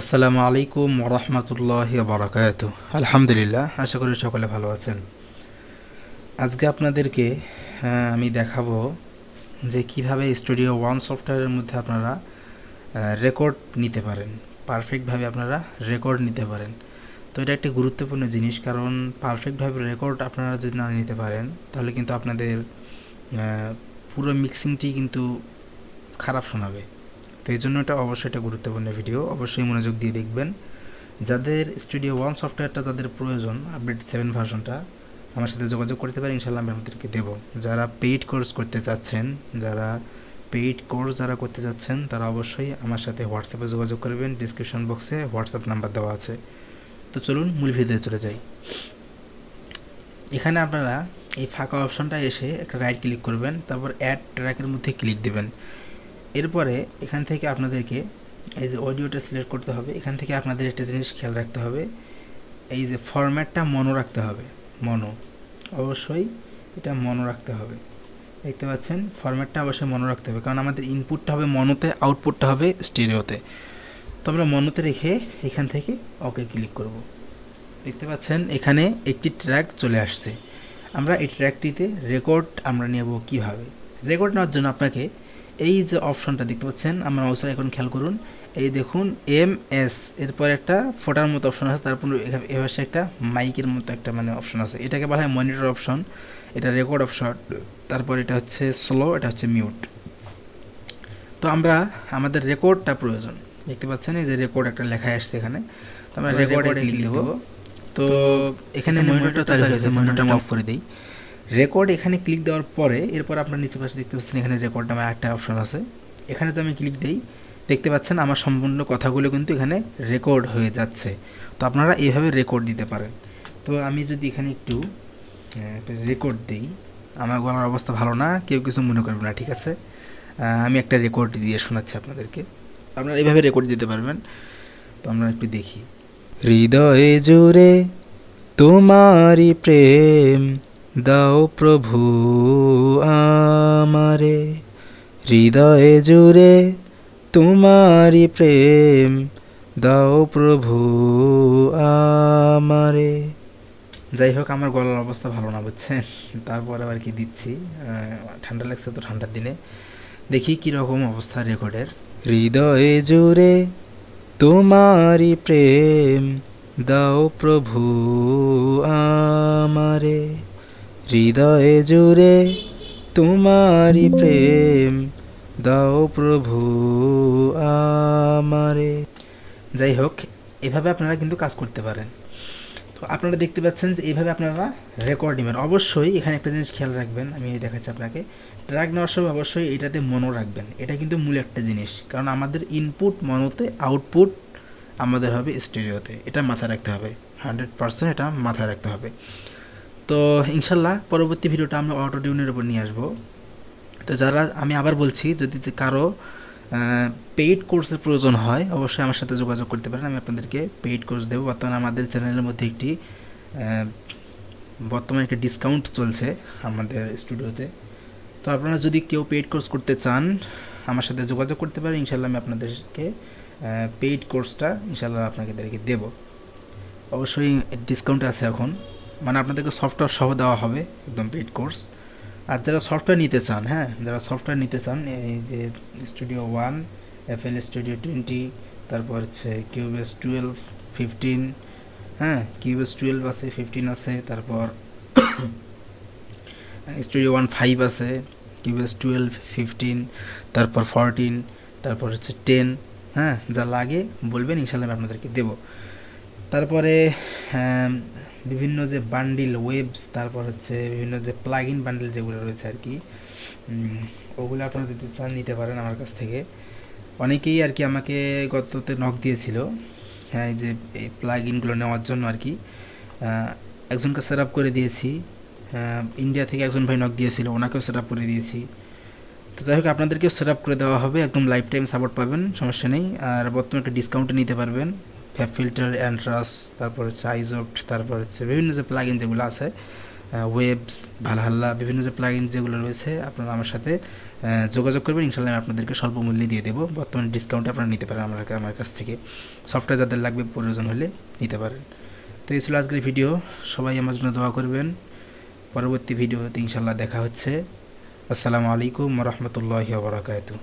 আসসালামু আলাইকুম ওরহমতুল্লাহ বারাকাত আলহামদুলিল্লাহ, আশা করি সকলে ভালো আছেন। আজকে আপনাদেরকে আমি দেখাবো যে কীভাবে স্টুডিও ওয়ান সফটওয়্যারের মধ্যে আপনারা রেকর্ড নিতে পারেন। পারফেক্টভাবে আপনারা রেকর্ড নিতে পারেন। তো এটা একটি গুরুত্বপূর্ণ জিনিস, কারণ পারফেক্টভাবে রেকর্ড আপনারা যদি না নিতে পারেন, তাহলে কিন্তু আপনাদের পুরো মিক্সিংটি কিন্তু খারাপ শোনাবে। তো এই জন্য এটা অবশ্যই একটা গুরুত্বপূর্ণ ভিডিও অবশ্যই মনোযোগ দিয়ে দেখবেন। যাদের স্টুডিও ওয়ান সফটওয়্যারটা তাদের প্রয়োজন আপডেট সেভেন ভার্সনটা আমার সাথে যোগাযোগ করতে পারেন ইনশাল্লাহ আমি আপনাদেরকে দেবো। যারা পেইড কোর্স করতে চাচ্ছেন, যারা পেইড কোর্স যারা করতে চাচ্ছেন, তারা অবশ্যই আমার সাথে হোয়াটসঅ্যাপে যোগাযোগ করবেন। ডিসক্রিপশন বক্সে হোয়াটসঅ্যাপ নাম্বার দেওয়া আছে। তো চলুন মূল ভিডিওতে চলে যাই। এখানে আপনারা এই ফাঁকা অপশনটা এসে একটা রাইট ক্লিক করবেন, তারপর অ্যাড ট্র্যাকের মধ্যে ক্লিক দেবেন। এরপরে এখান থেকে আপনাদেরকে এই যে অডিওটা সিলেক্ট করতে হবে, এখান থেকে আপনাদের একটা জিনিস খেয়াল রাখতে হবে, এই যে ফরম্যাটটা মনো রাখতে হবে, মনো, অবশ্যই এটা মনো রাখতে হবে, দেখতে পাচ্ছেন? ফরম্যাটটা অবশ্যই মনে রাখতে হবে, কারণ আমাদের ইনপুটটা হবে মনোতে আউটপুটটা হবে স্টিরিওতে তো আমরা মনোতে রেখে এখান থেকে ওকে ক্লিক করব। দেখতে পাচ্ছেন? এখানে একটি ট্র্যাক চলে আসছে। আমরা এই ট্র্যাকটিতে রেকর্ড আমরা নেব কীভাবে? রেকর্ড নেওয়ার জন্য আপনাকে এই যে অপশনটা দেখতে পাচ্ছেন আমরা মাউসের এখন খেয়াল করুন। এই দেখুন এম এস এরপর একটা ফোটার মতো অপশন আছে তারপর এবার একটা মাইকের মতো একটা মানে অপশন আছে। এটাকে বলা হয় মনিটর অপশন এটা রেকর্ড অপশন তারপর এটা হচ্ছে স্লো এটা হচ্ছে মিউট তো আমরা আমাদের রেকর্ডটা প্রয়োজন। দেখতে পাচ্ছেন এই যে রেকর্ড একটা লেখা আসছে এখানে। তো আমরা রেকর্ডে ক্লিক দেবো। তো এখানে মনিটরটা চালু হয়েছে মনিটরটা অফ করে দিই। রেকর্ড এখানে ক্লিক দেওয়ার পরে, এরপর আপনার নিচে পাশে দেখতে পাচ্ছেন এখানে রেকর্ড নামে একটা অপশন আছে। এখানে যদি আমি ক্লিক দিই, দেখতে পাচ্ছেন আমার সম্পূর্ণ কথাগুলো কিন্তু এখানে রেকর্ড হয়ে যাচ্ছে। তো আপনারা এইভাবে রেকর্ড দিতে পারেন। তো আমি যদি এখানে একটু রেকর্ড দিই, আমার গলার অবস্থা ভালো না, কেউ কিছু মনে করবে না, ঠিক আছে? আমি একটা রেকর্ড দিয়ে শোনাচ্ছি আপনাদেরকে। আপনারা এইভাবে রেকর্ড দিতে পারবেন। তো আমরা একটু দেখি। হৃদয়ে জুড়ে তোমারই প্রেম দাও প্রভু আমারে। হৃদয়ে জুড়ে তোমারি প্রেম, দাও প্রভু আমারে। যাই হোক, আমার গলার অবস্থা ভালো না, বুঝছেন? তারপর আবার কি দিচ্ছি? ঠান্ডা লাগছে তো ঠান্ডার দিনে। দেখি কীরকম অবস্থা রেকর্ডের। হৃদয়ে জুড়ে তোমারি প্রেম, দাও প্রভু আমারে। হৃদয়ে জুড়ে তোমারই প্রেম দাও প্রভু আমারে। যাই হোক, এভাবে আপনারা কিন্তু কাজ করতে পারেন। তো আপনারা দেখতে পাচ্ছেন যে এইভাবে আপনারা রেকর্ড নেবেন। অবশ্যই এখানে একটা জিনিস খেয়াল রাখবেন, আমি দেখাচ্ছি আপনাকে। ট্র্যাক নেওয়ার সময় অবশ্যই এটাতে মনো রাখবেন। এটা কিন্তু মূল একটা জিনিস, কারণ আমাদের ইনপুট মনোতে আউটপুট আমাদের হবে স্টেরিওতে এটা মাথায় রাখতে হবে। হান্ড্রেড পার্সেন্ট এটা মাথায় রাখতে হবে। তো ইনশাল্লাহ পরবর্তী ভিডিওটা আমরা অটো টিউনের উপর নিয়ে আসব। তো যারা, আমি আবার বলছি, যদি কারও পেইড কোর্সের প্রয়োজন হয়, অবশ্যই আমার সাথে যোগাযোগ করতে পারেন। আমি আপনাদেরকে পেইড কোর্স দেবো। বর্তমানে আমাদের চ্যানেলের মধ্যে একটি বর্তমানে একটি ডিসকাউন্ট চলছে আমাদের স্টুডিওতে তো আপনারা যদি কেউ পেইড কোর্স করতে চান, আমার সাথে যোগাযোগ করতে পারেন। ইনশাল্লাহ আমি আপনাদেরকে পেইড কোর্সটা ইনশাল্লাহ আপনাদেরকে দেব। অবশ্যই ডিসকাউন্ট আছে এখন। মানে আপনাদেরকে সফটওয়্যার সহ দেওয়া হবে একদম পেইড কোর্স আর যারা সফটওয়্যার নিতে চান হ্যাঁ যারা সফটওয়্যার নিতে চান, এই যে studio one FL studio twenty তারপর হচ্ছে কিউবেস টুয়েলভ ফিফটিন হ্যাঁ কিউবেস টুয়েলভ আছে ফিফটিন আছে, তারপর স্টুডিও ওয়ান ফাইভ আছে কিউবেস টুয়েলভ ফিফটিন তারপর ফরটিন তারপর হচ্ছে টেন হ্যাঁ যা লাগে বলবেন ইনশাল্লাহ আমি আপনাদেরকে দেবো। তারপরে বিভিন্ন যে বান্ডিল ওয়েবস তারপর হচ্ছে বিভিন্ন যে প্লাগ ইন বান্ডিল যেগুলো রয়েছে আর কি ওগুলো আপনারা যদি চান নিতে পারেন আমার কাছ থেকে। অনেকেই আর কি আমাকে গততে নক দিয়েছিল হ্যাঁ যে এই প্লাগ ইনগুলো নেওয়ার জন্য আর কি। একজনকে সেট আপ করে দিয়েছি ইন্ডিয়া থেকে একজন ভাই নক দিয়েছিল, ওনাকেও সেট আপ করে দিয়েছি। তো যাই হোক, আপনাদেরকেও সেট আপ করে দেওয়া হবে, একদম লাইফ টাইম সাপোর্ট পাবেন, সমস্যা নেই। আর বর্তমানে একটা ডিসকাউন্টে নিতে পারবেন। ফিল্টার অ্যান্ট্রাস তারপর হচ্ছে আইজোট তারপর হচ্ছে বিভিন্ন যে প্লাগ ইন যেগুলো আছে ওয়েবস ভালহাল্লা বিভিন্ন যে প্লাগ ইন যেগুলো রয়েছে, আপনারা আমার সাথে যোগাযোগ করবেন। ইনশাল্লাহ আমি আপনাদেরকে স্বল্প মূল্যে দিয়ে দেবো। বর্তমানে ডিসকাউন্টে আপনারা নিতে পারেন আমার আমার কাছ থেকে। সফটওয়্যার যাদের লাগবে, প্রয়োজন হলে নিতে পারেন। তো এই ছিল আজকের ভিডিও সবাই আমার জন্য দোয়া করবেন। পরবর্তী ভিডিওতে ইনশাল্লাহ দেখা হচ্ছে। আসসালামু আলাইকুম রহমতুল্লাহ বরাকাতু